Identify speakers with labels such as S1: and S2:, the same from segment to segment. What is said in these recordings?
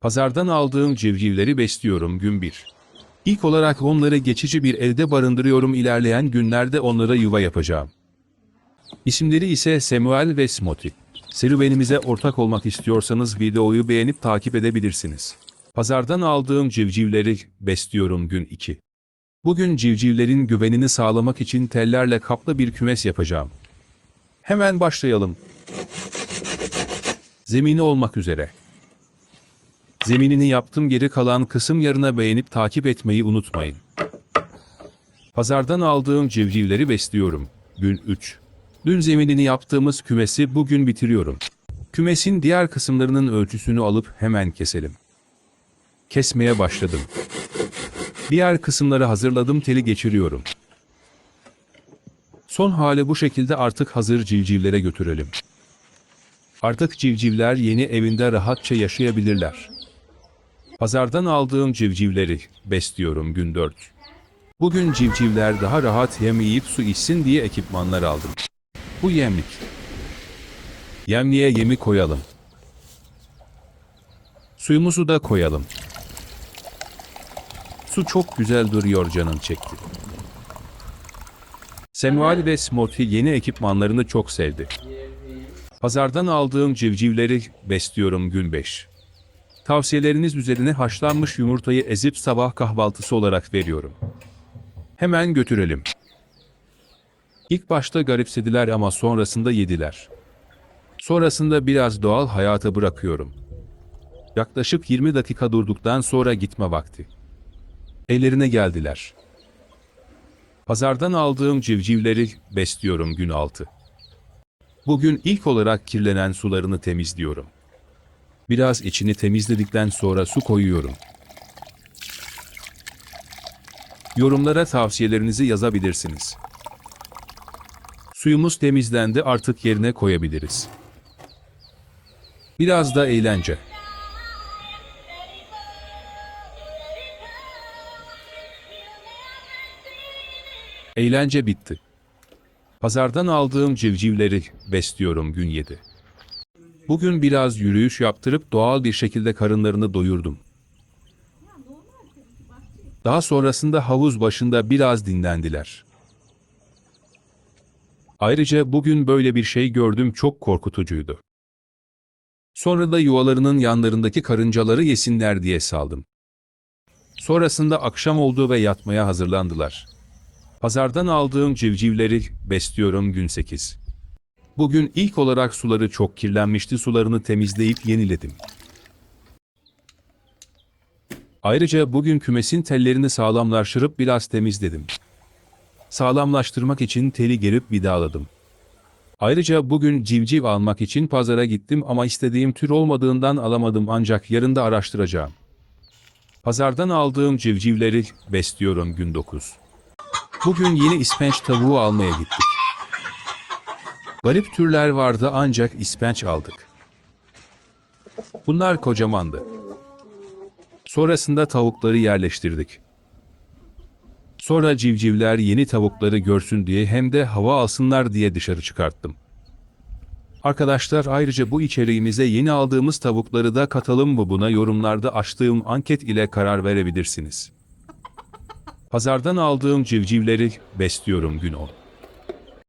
S1: Pazardan aldığım civcivleri besliyorum gün 1. İlk olarak onları geçici bir evde barındırıyorum ilerleyen günlerde onlara yuva yapacağım. İsimleri ise Samuel ve Smoti. Serüvenimize ortak olmak istiyorsanız videoyu beğenip takip edebilirsiniz. Pazardan aldığım civcivleri besliyorum gün 2. Bugün civcivlerin güvenini sağlamak için tellerle kaplı bir kümes yapacağım. Hemen başlayalım. Zemini olmak üzere. Zeminini yaptım geri kalan kısım yarına beğenip takip etmeyi unutmayın. Pazardan aldığım civcivleri besliyorum. Gün 3. Dün zeminini yaptığımız kümesi bugün bitiriyorum. Kümesin diğer kısımlarının ölçüsünü alıp hemen keselim. Kesmeye başladım. Diğer kısımları hazırladım teli geçiriyorum. Son hali bu şekilde artık hazır civcivlere götürelim. Artık civcivler yeni evinde rahatça yaşayabilirler. Pazardan aldığım civcivleri besliyorum gün 4. Bugün civcivler daha rahat yem yiyip su içsin diye ekipmanlar aldım. Bu yemlik. Yemliğe yemi koyalım. Suyumuzu da koyalım. Su çok güzel duruyor canım çekti. Samuel ve Smokey yeni ekipmanlarını çok sevdi. Pazardan aldığım civcivleri besliyorum gün 5. Tavsiyeleriniz üzerine haşlanmış yumurtayı ezip sabah kahvaltısı olarak veriyorum. Hemen götürelim. İlk başta garipsediler ama sonrasında yediler. Sonrasında biraz doğal hayata bırakıyorum. Yaklaşık 20 dakika durduktan sonra gitme vakti. Ellerine geldiler. Pazardan aldığım civcivleri besliyorum gün 6. Bugün ilk olarak kirlenen sularını temizliyorum. Biraz içini temizledikten sonra su koyuyorum. Yorumlara tavsiyelerinizi yazabilirsiniz. Suyumuz temizlendi artık yerine koyabiliriz. Biraz da eğlence. Eğlence bitti. Pazardan aldığım civcivleri besliyorum gün 7. Bugün biraz yürüyüş yaptırıp doğal bir şekilde karınlarını doyurdum. Daha sonrasında havuz başında biraz dinlendiler. Ayrıca bugün böyle bir şey gördüm çok korkutucuydu. Sonra da yuvalarının yanlarındaki karıncaları yesinler diye saldım. Sonrasında akşam oldu ve yatmaya hazırlandılar. Pazardan aldığım civcivleri besliyorum gün 8. Bugün ilk olarak suları çok kirlenmişti sularını temizleyip yeniledim. Ayrıca bugün kümesin tellerini sağlamlaştırıp biraz temizledim. Sağlamlaştırmak için teli gerip vidaladım. Ayrıca bugün civciv almak için pazara gittim ama istediğim tür olmadığından alamadım ancak yarın da araştıracağım. Pazardan aldığım civcivleri besliyorum gün 9. Bugün yeni ispenç tavuğu almaya gittik. Garip türler vardı ancak ispenç aldık. Bunlar kocamandı. Sonrasında tavukları yerleştirdik. Sonra civcivler yeni tavukları görsün diye hem de hava alsınlar diye dışarı çıkarttım. Arkadaşlar ayrıca bu içeriğimize yeni aldığımız tavukları da katalım mı buna yorumlarda açtığım anket ile karar verebilirsiniz. Pazardan aldığım civcivleri besliyorum gün 10.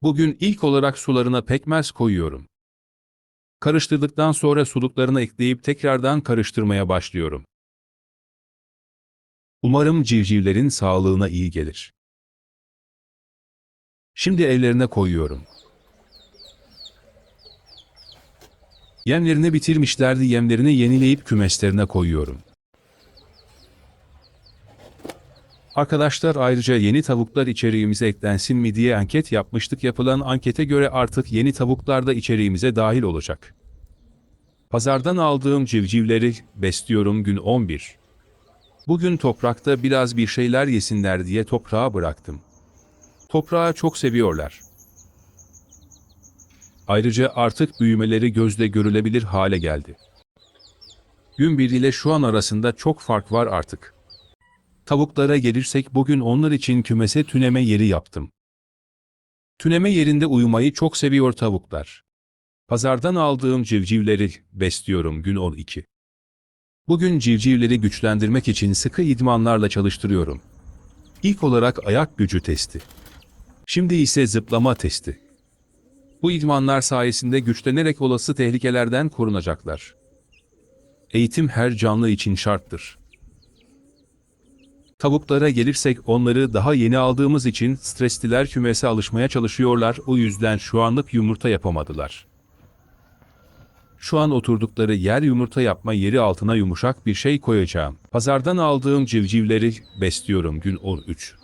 S1: Bugün ilk olarak sularına pekmez koyuyorum. Karıştırdıktan sonra suluklarını ekleyip tekrardan karıştırmaya başlıyorum. Umarım civcivlerin sağlığına iyi gelir. Şimdi evlerine koyuyorum. Yemlerini bitirmişlerdi yemlerini yenileyip kümeslerine koyuyorum. Arkadaşlar ayrıca yeni tavuklar içeriğimize eklensin mi diye anket yapmıştık. Yapılan ankete göre artık yeni tavuklar da içeriğimize dahil olacak. Pazardan aldığım civcivleri besliyorum gün 11. Bugün toprakta biraz bir şeyler yesinler diye toprağa bıraktım. Toprağı çok seviyorlar. Ayrıca artık büyümeleri gözle görülebilir hale geldi. Gün bir ile şu an arasında çok fark var artık. Tavuklara gelirsek bugün onlar için kümese tüneme yeri yaptım. Tüneme yerinde uyumayı çok seviyor tavuklar. Pazardan aldığım civcivleri besliyorum gün 12. Bugün civcivleri güçlendirmek için sıkı idmanlarla çalıştırıyorum. İlk olarak ayak gücü testi. Şimdi ise zıplama testi. Bu idmanlar sayesinde güçlenerek olası tehlikelerden korunacaklar. Eğitim her canlı için şarttır. Tavuklara gelirsek onları daha yeni aldığımız için stresliler kümese alışmaya çalışıyorlar o yüzden şu anlık yumurta yapamadılar. Şu an oturdukları yer yumurta yapma yeri altına yumuşak bir şey koyacağım. Pazardan aldığım civcivleri besliyorum gün 13.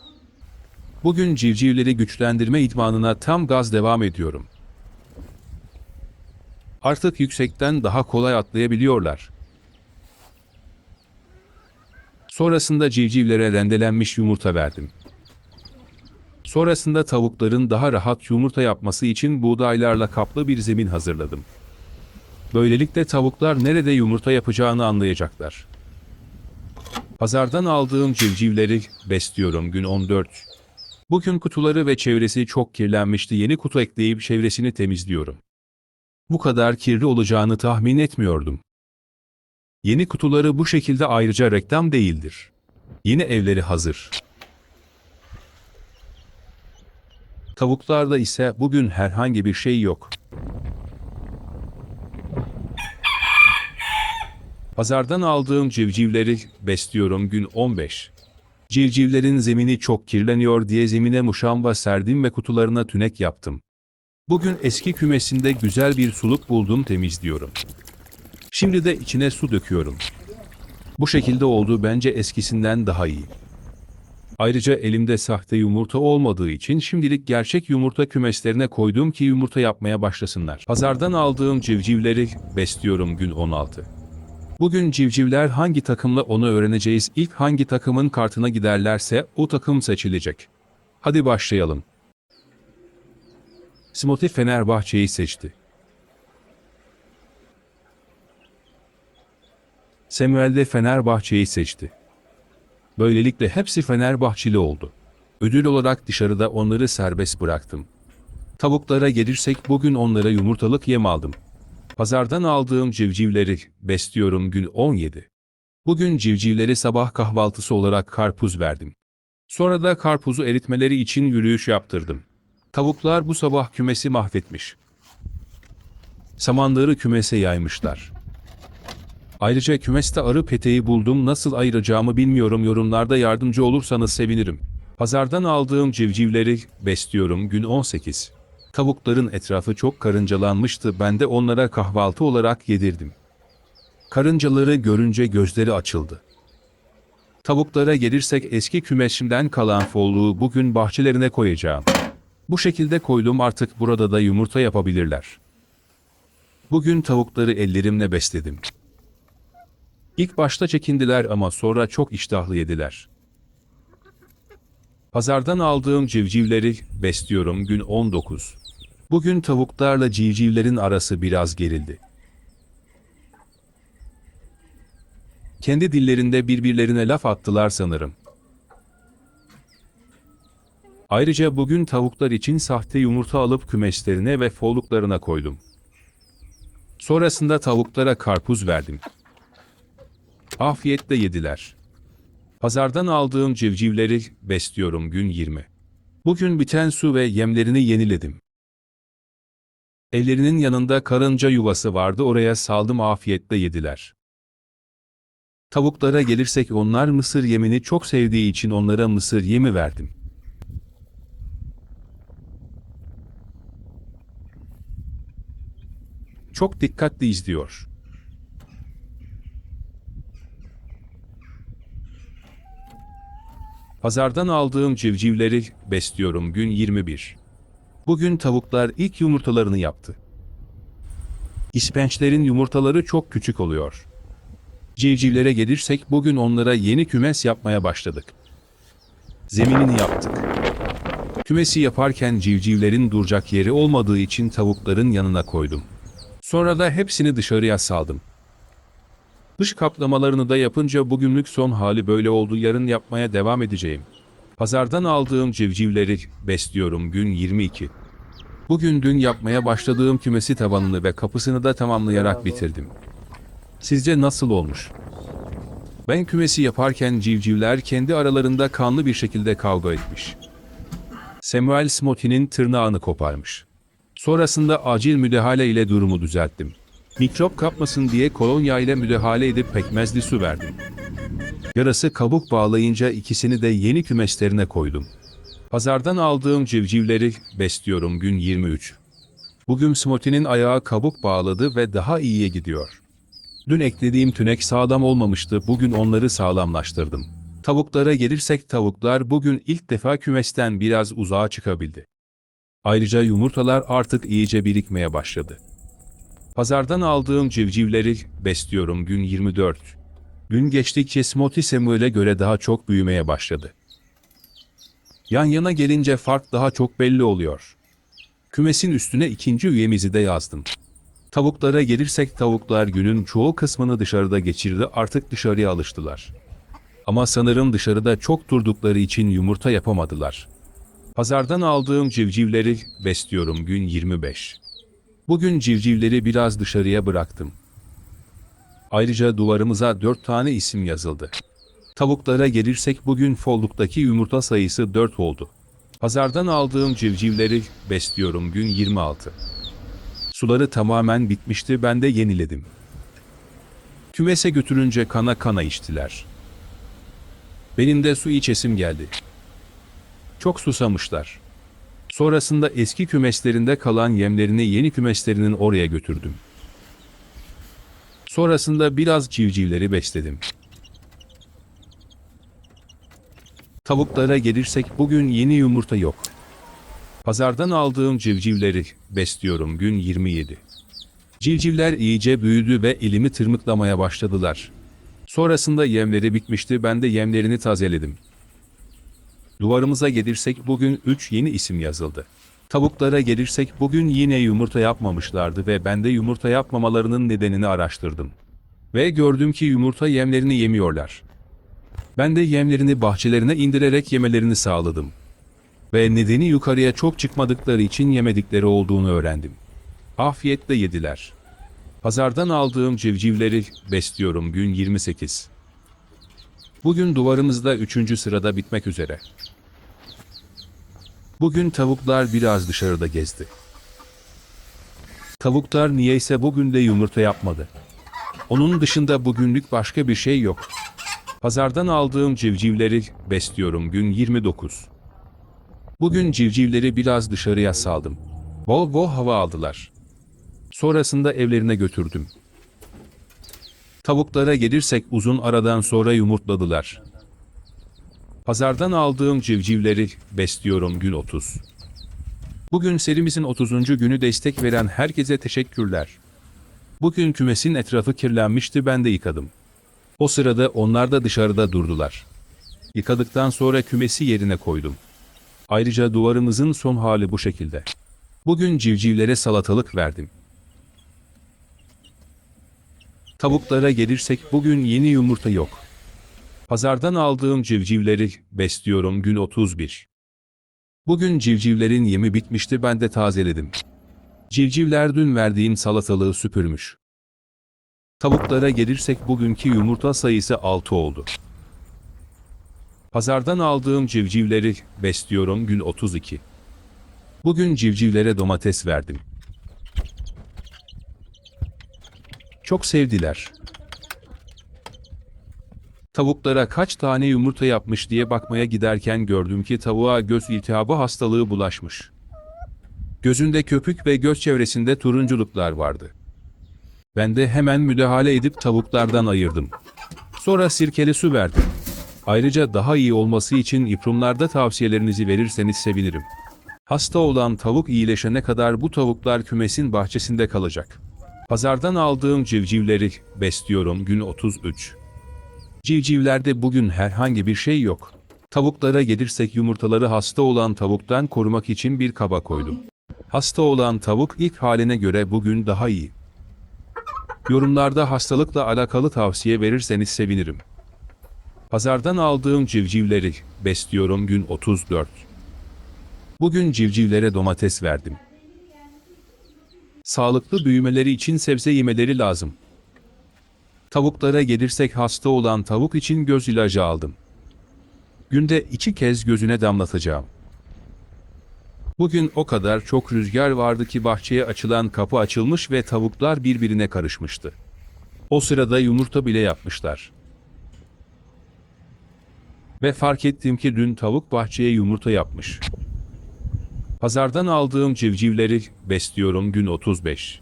S1: Bugün civcivleri güçlendirme idmanına tam gaz devam ediyorum. Artık yüksekten daha kolay atlayabiliyorlar. Sonrasında civcivlere rendelenmiş yumurta verdim. Sonrasında tavukların daha rahat yumurta yapması için buğdaylarla kaplı bir zemin hazırladım. Böylelikle tavuklar nerede yumurta yapacağını anlayacaklar. Pazardan aldığım civcivleri besliyorum gün 14. Bugün kutuları ve çevresi çok kirlenmişti. Yeni kutu ekleyip çevresini temizliyorum. Bu kadar kirli olacağını tahmin etmiyordum. Yeni kutuları bu şekilde ayrıca reklam değildir. Yeni evleri hazır. Tavuklarda ise bugün herhangi bir şey yok. Pazardan aldığım civcivleri besliyorum gün 15. Civcivlerin zemini çok kirleniyor diye zemine muşamba serdim ve kutularına tünek yaptım. Bugün eski kümesinde güzel bir suluk buldum temizliyorum. Şimdi de içine su döküyorum. Bu şekilde oldu bence eskisinden daha iyi. Ayrıca elimde sahte yumurta olmadığı için şimdilik gerçek yumurta kümeslerine koydum ki yumurta yapmaya başlasınlar. Pazardan aldığım civcivleri besliyorum gün 16. Bugün civcivler hangi takımla onu öğreneceğiz. İlk hangi takımın kartına giderlerse o takım seçilecek. Hadi başlayalım. Smoti Fenerbahçe'yi seçti. Samuel de Fenerbahçe'yi seçti. Böylelikle hepsi Fenerbahçeli oldu. Ödül olarak dışarıda onları serbest bıraktım. Tavuklara gelirsek bugün onlara yumurtalık yem aldım. Pazardan aldığım civcivleri besliyorum gün 17. Bugün civcivleri sabah kahvaltısı olarak karpuz verdim. Sonra da karpuzu eritmeleri için yürüyüş yaptırdım. Tavuklar bu sabah kümesi mahvetmiş. Samanları kümese yaymışlar. Ayrıca kümeste arı peteği buldum nasıl ayıracağımı bilmiyorum yorumlarda yardımcı olursanız sevinirim. Pazardan aldığım civcivleri besliyorum gün 18. Tavukların etrafı çok karıncalanmıştı ben de onlara kahvaltı olarak yedirdim. Karıncaları görünce gözleri açıldı. Tavuklara gelirsek eski kümesimden kalan folluğu bugün bahçelerine koyacağım. Bu şekilde koydum artık burada da yumurta yapabilirler. Bugün tavukları ellerimle besledim. İlk başta çekindiler ama sonra çok iştahlı yediler. Pazardan aldığım civcivleri besliyorum gün 19. Bugün tavuklarla civcivlerin arası biraz gerildi. Kendi dillerinde birbirlerine laf attılar sanırım. Ayrıca bugün tavuklar için sahte yumurta alıp kümeslerine ve folluklarına koydum. Sonrasında tavuklara karpuz verdim. Afiyetle yediler. Pazardan aldığım civcivleri besliyorum gün 20. Bugün biten su ve yemlerini yeniledim. Evlerinin yanında karınca yuvası vardı oraya saldım afiyetle yediler. Tavuklara gelirsek onlar mısır yemini çok sevdiği için onlara mısır yemi verdim. Çok dikkatli izliyor. Pazardan aldığım civcivleri besliyorum gün 21. Bugün tavuklar ilk yumurtalarını yaptı. İspençlerin yumurtaları çok küçük oluyor. Civcivlere gelirsek bugün onlara yeni kümes yapmaya başladık. Zeminini yaptık. Kümesi yaparken civcivlerin duracak yeri olmadığı için tavukların yanına koydum. Sonra da hepsini dışarıya saldım. Dış kaplamalarını da yapınca bugünlük son hali böyle oldu yarın yapmaya devam edeceğim. Pazardan aldığım civcivleri besliyorum gün 22. Bugün dün yapmaya başladığım kümesi tavanını ve kapısını da tamamlayarak bitirdim. Sizce nasıl olmuş? Ben kümesi yaparken civcivler kendi aralarında kanlı bir şekilde kavga etmiş. Samuel Smotty'nin tırnağını koparmış. Sonrasında acil müdahale ile durumu düzelttim. Mikrop kapmasın diye kolonya ile müdahale edip pekmezli su verdim. Yarası kabuk bağlayınca ikisini de yeni kümeslerine koydum. Pazardan aldığım civcivleri besliyorum gün 23. Bugün Smotty'nin ayağı kabuk bağladı ve daha iyiye gidiyor. Dün eklediğim tünek sağlam olmamıştı, bugün onları sağlamlaştırdım. Tavuklara gelirsek tavuklar bugün ilk defa kümesten biraz uzağa çıkabildi. Ayrıca yumurtalar artık iyice birikmeye başladı. Pazardan aldığım civcivleri besliyorum gün 24. Gün geçtikçe Smotty Samuel'e göre daha çok büyümeye başladı. Yan yana gelince fark daha çok belli oluyor. Kümesin üstüne ikinci üyemizi de yazdım. Tavuklara gelirsek tavuklar günün çoğu kısmını dışarıda geçirdi artık dışarıya alıştılar. Ama sanırım dışarıda çok durdukları için yumurta yapamadılar. Pazardan aldığım civcivleri besliyorum gün 25. Bugün civcivleri biraz dışarıya bıraktım. Ayrıca duvarımıza 4 tane isim yazıldı. Tavuklara gelirsek bugün folluktaki yumurta sayısı 4 oldu. Pazardan aldığım civcivleri besliyorum gün 26. Suları tamamen bitmişti ben de yeniledim. Kümese götürünce kana kana içtiler. Benim de su içesim geldi. Çok susamışlar. Sonrasında eski kümeslerinde kalan yemlerini yeni kümeslerinin oraya götürdüm. Sonrasında biraz civcivleri besledim. Tavuklara gelirsek bugün yeni yumurta yok. Pazardan aldığım civcivleri besliyorum gün 27. Civcivler iyice büyüdü ve elimi tırmıklamaya başladılar. Sonrasında yemleri bitmişti ben de yemlerini tazeledim. Duvarımıza gelirsek bugün 3 yeni isim yazıldı. Tavuklara gelirsek bugün yine yumurta yapmamışlardı ve ben de yumurta yapmamalarının nedenini araştırdım. Ve gördüm ki yumurta yemlerini yemiyorlar. Ben de yemlerini bahçelerine indirerek yemelerini sağladım. Ve nedeni yukarıya çok çıkmadıkları için yemedikleri olduğunu öğrendim. Afiyetle yediler. Pazardan aldığım civcivleri besliyorum gün 28. Bugün duvarımızda üçüncü sırada bitmek üzere. Bugün tavuklar biraz dışarıda gezdi. Tavuklar niyeyse bugün de yumurta yapmadı. Onun dışında bugünlük başka bir şey yok. Pazardan aldığım civcivleri besliyorum gün 29. Bugün civcivleri biraz dışarıya saldım. Bol bol hava aldılar. Sonrasında evlerine götürdüm. Tavuklara gelirsek uzun aradan sonra yumurtladılar. Pazardan aldığım civcivleri besliyorum gün 30. Bugün serimizin 30. günü destek veren herkese teşekkürler. Bugün kümesin etrafı kirlenmişti ben de yıkadım. O sırada onlar da dışarıda durdular. Yıkadıktan sonra kümesi yerine koydum. Ayrıca duvarımızın son hali bu şekilde. Bugün civcivlere salatalık verdim. Tavuklara gelirsek bugün yeni yumurta yok. Pazardan aldığım civcivleri besliyorum gün 31. Bugün civcivlerin yemi bitmişti ben de tazeledim. Civcivler dün verdiğim salatalığı süpürmüş. Tavuklara gelirsek bugünkü yumurta sayısı 6 oldu. Pazardan aldığım civcivleri besliyorum gün 32. Bugün civcivlere domates verdim. Çok sevdiler. Tavuklara kaç tane yumurta yapmış diye bakmaya giderken gördüm ki tavuğa göz iltihabı hastalığı bulaşmış. Gözünde köpük ve göz çevresinde turunculuklar vardı. Ben de hemen müdahale edip tavuklardan ayırdım. Sonra sirkeli su verdim. Ayrıca daha iyi olması için iprumlarda tavsiyelerinizi verirseniz sevinirim. Hasta olan tavuk iyileşene kadar bu tavuklar kümesin bahçesinde kalacak. Pazardan aldığım civcivleri besliyorum gün 33. Civcivlerde bugün herhangi bir şey yok. Tavuklara gelirsek yumurtaları hasta olan tavuktan korumak için bir kaba koydum. Hasta olan tavuk ilk haline göre bugün daha iyi. Yorumlarda hastalıkla alakalı tavsiye verirseniz sevinirim. Pazardan aldığım civcivleri besliyorum gün 34. Bugün civcivlere domates verdim. Sağlıklı büyümeleri için sebze yemeleri lazım. Tavuklara gelirsek hasta olan tavuk için göz ilacı aldım. Günde iki kez gözüne damlatacağım. Bugün o kadar çok rüzgar vardı ki bahçeye açılan kapı açılmış ve tavuklar birbirine karışmıştı. O sırada yumurta bile yapmışlar. Ve fark ettim ki dün tavuk bahçeye yumurta yapmış. Pazardan aldığım civcivleri besliyorum gün 35.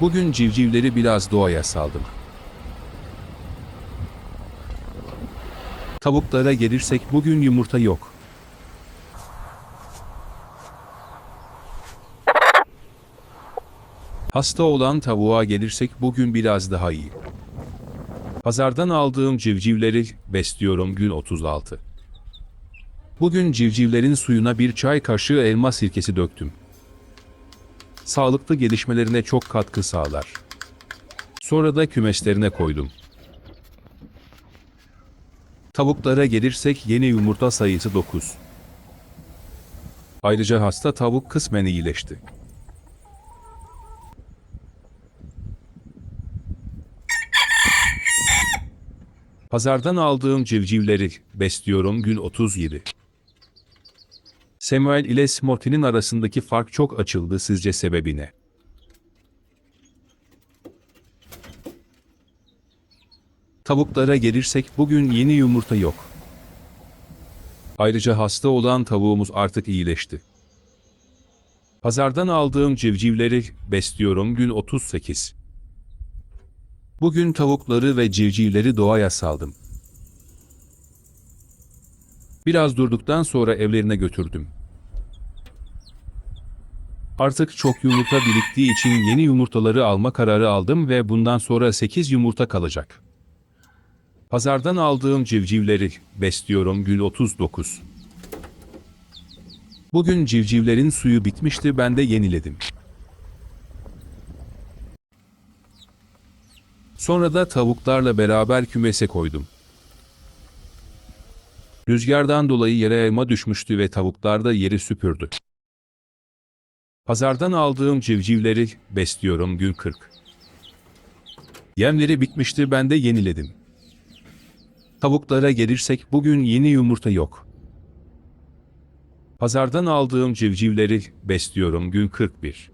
S1: Bugün civcivleri biraz doğaya saldım. Tavuklara gelirsek bugün yumurta yok. Hasta olan tavuğa gelirsek bugün biraz daha iyi. Pazardan aldığım civcivleri besliyorum gün 36. Bugün civcivlerin suyuna bir çay kaşığı elma sirkesi döktüm. Sağlıklı gelişmelerine çok katkı sağlar. Sonra da kümeslerine koydum. Tavuklara gelirsek yeni yumurta sayısı 9. Ayrıca hasta tavuk kısmen iyileşti. Pazardan aldığım civcivleri besliyorum gün 37. Samuel ile Smorty'nin arasındaki fark çok açıldı sizce sebebi ne? Tavuklara gelirsek bugün yeni yumurta yok. Ayrıca hasta olan tavuğumuz artık iyileşti. Pazardan aldığım civcivleri besliyorum gün 38. Bugün tavukları ve civcivleri doğaya saldım. Biraz durduktan sonra evlerine götürdüm. Artık çok yumurta biriktiği için yeni yumurtaları alma kararı aldım ve bundan sonra 8 yumurta kalacak. Pazardan aldığım civcivleri besliyorum gün 39. Bugün civcivlerin suyu bitmişti ben de yeniledim. Sonra da tavuklarla beraber kümese koydum. Rüzgardan dolayı yere elma düşmüştü ve tavuklar da yeri süpürdü. Pazardan aldığım civcivleri besliyorum gün 40. Yemleri bitmişti ben de yeniledim. Tavuklara gelirsek bugün yeni yumurta yok. Pazardan aldığım civcivleri besliyorum gün 41.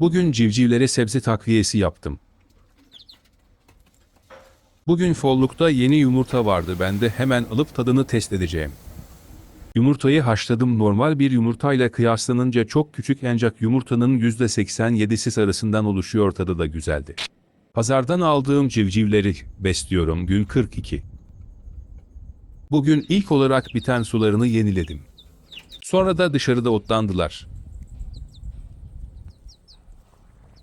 S1: Bugün civcivlere sebze takviyesi yaptım. Bugün follukta yeni yumurta vardı ben de hemen alıp tadını test edeceğim. Yumurtayı haşladım normal bir yumurtayla kıyaslanınca çok küçük ancak yumurtanın %87'si sarısından oluşuyor tadı da güzeldi. Pazardan aldığım civcivleri besliyorum gün 42. Bugün ilk olarak biten sularını yeniledim. Sonra da dışarıda otlandılar.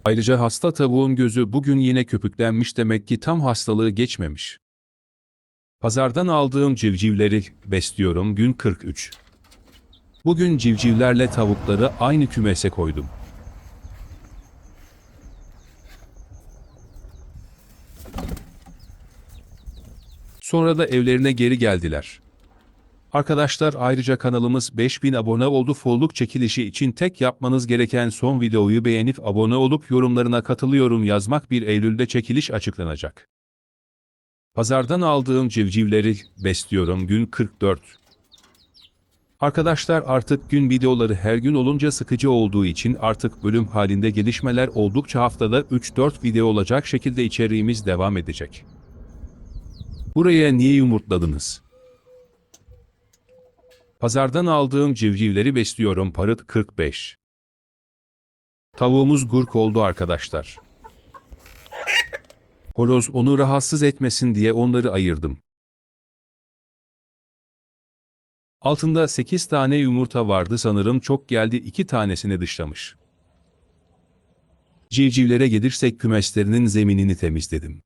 S1: Ayrıca hasta tavuğun gözü bugün yine köpüklenmiş demek ki tam hastalığı geçmemiş. Pazardan aldığım civcivleri besliyorum gün 43. Bugün civcivlerle tavukları aynı kümese koydum. Sonra da evlerine geri geldiler. Arkadaşlar ayrıca kanalımız 5000 abone oldu. Folluk çekilişi için tek yapmanız gereken son videoyu beğenip abone olup yorumlarına katılıyorum yazmak 1 Eylül'de çekiliş açıklanacak. Pazardan aldığım civcivleri besliyorum gün 44. Arkadaşlar artık gün videoları her gün olunca sıkıcı olduğu için artık bölüm halinde gelişmeler oldukça haftada 3-4 video olacak şekilde içeriğimiz devam edecek. Buraya niye yumurtladınız? Pazardan aldığım civcivleri besliyorum parıt 45. Tavuğumuz gurk oldu arkadaşlar. Horoz onu rahatsız etmesin diye onları ayırdım. Altında 8 tane yumurta vardı sanırım çok geldi 2 tanesini dışlamış. Civcivlere gelirsek kümeslerinin zeminini temizledim.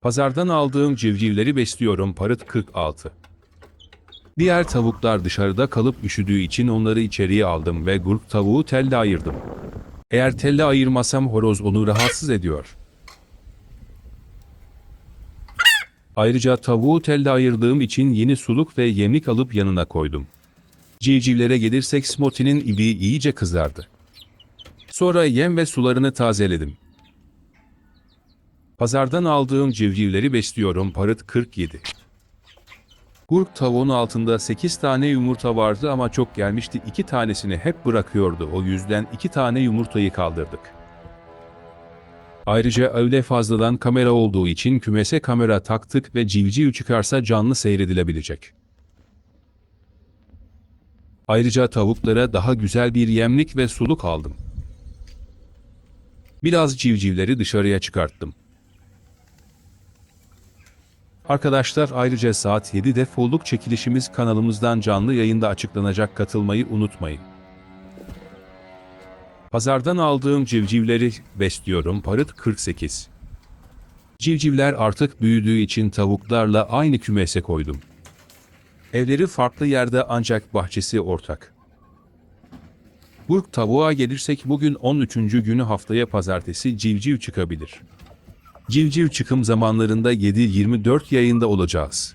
S1: Pazardan aldığım civcivleri besliyorum parıt 46. Diğer tavuklar dışarıda kalıp üşüdüğü için onları içeriye aldım ve gurk tavuğu telle ayırdım. Eğer telle ayırmasam horoz onu rahatsız ediyor. Ayrıca tavuğu telle ayırdığım için yeni suluk ve yemlik alıp yanına koydum. Civcivlere gelirsek Smoty'nin ibiği iyice kızardı. Sonra yem ve sularını tazeledim. Pazardan aldığım civcivleri besliyorum parıt 47. Gurk tavuğun altında 8 tane yumurta vardı ama çok gelmişti 2 tanesini hep bırakıyordu o yüzden 2 tane yumurtayı kaldırdık. Ayrıca öyle fazladan kamera olduğu için kümese kamera taktık ve civciv çıkarsa canlı seyredilebilecek. Ayrıca tavuklara daha güzel bir yemlik ve suluk aldım. Biraz civcivleri dışarıya çıkarttım. Arkadaşlar ayrıca saat 7'de folluk çekilişimiz kanalımızdan canlı yayında açıklanacak katılmayı unutmayın. Pazardan aldığım civcivleri besliyorum parıt 48. Civcivler artık büyüdüğü için tavuklarla aynı kümese koydum. Evleri farklı yerde ancak bahçesi ortak. Burk tavuğa gelirsek bugün 13. günü haftaya pazartesi civciv çıkabilir. Civciv çıkım zamanlarında 7-24 yayında olacağız.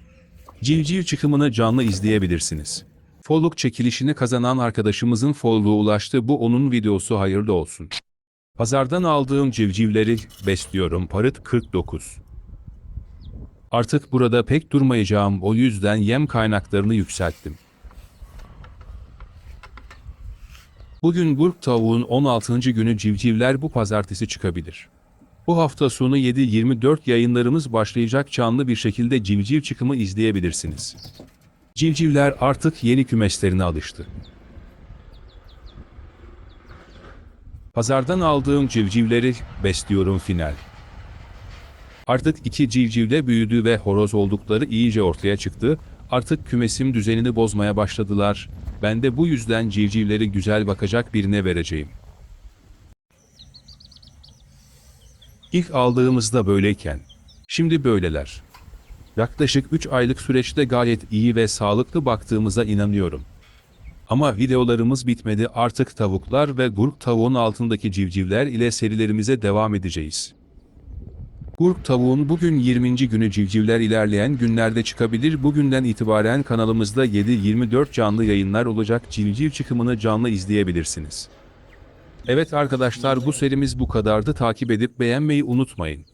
S1: Civciv çıkımını canlı izleyebilirsiniz. Folluk çekilişini kazanan arkadaşımızın folluğu ulaştı bu onun videosu hayırlı olsun. Pazardan aldığım civcivleri besliyorum parıt 49. Artık burada pek durmayacağım o yüzden yem kaynaklarını yükselttim. Bugün Burk tavuğun 16. günü civcivler bu pazartesi çıkabilir. Bu hafta sonu 7-24 yayınlarımız başlayacak canlı bir şekilde civciv çıkımı izleyebilirsiniz. Civcivler artık yeni kümeslerine alıştı. Pazardan aldığım civcivleri besliyorum final. Artık iki civciv de büyüdü ve horoz oldukları iyice ortaya çıktı. Artık kümesim düzenini bozmaya başladılar. Ben de bu yüzden civcivleri güzel bakacak birine vereceğim. İlk aldığımızda böyleyken, şimdi böyleler. Yaklaşık 3 aylık süreçte gayet iyi ve sağlıklı baktığımıza inanıyorum. Ama videolarımız bitmedi artık tavuklar ve gurk tavuğun altındaki civcivler ile serilerimize devam edeceğiz. Gurk tavuğun bugün 20. günü civcivler ilerleyen günlerde çıkabilir. Bugünden itibaren kanalımızda 7-24 canlı yayınlar olacak civciv çıkımını canlı izleyebilirsiniz. Evet arkadaşlar bu serimiz bu kadardı. Takip edip beğenmeyi unutmayın.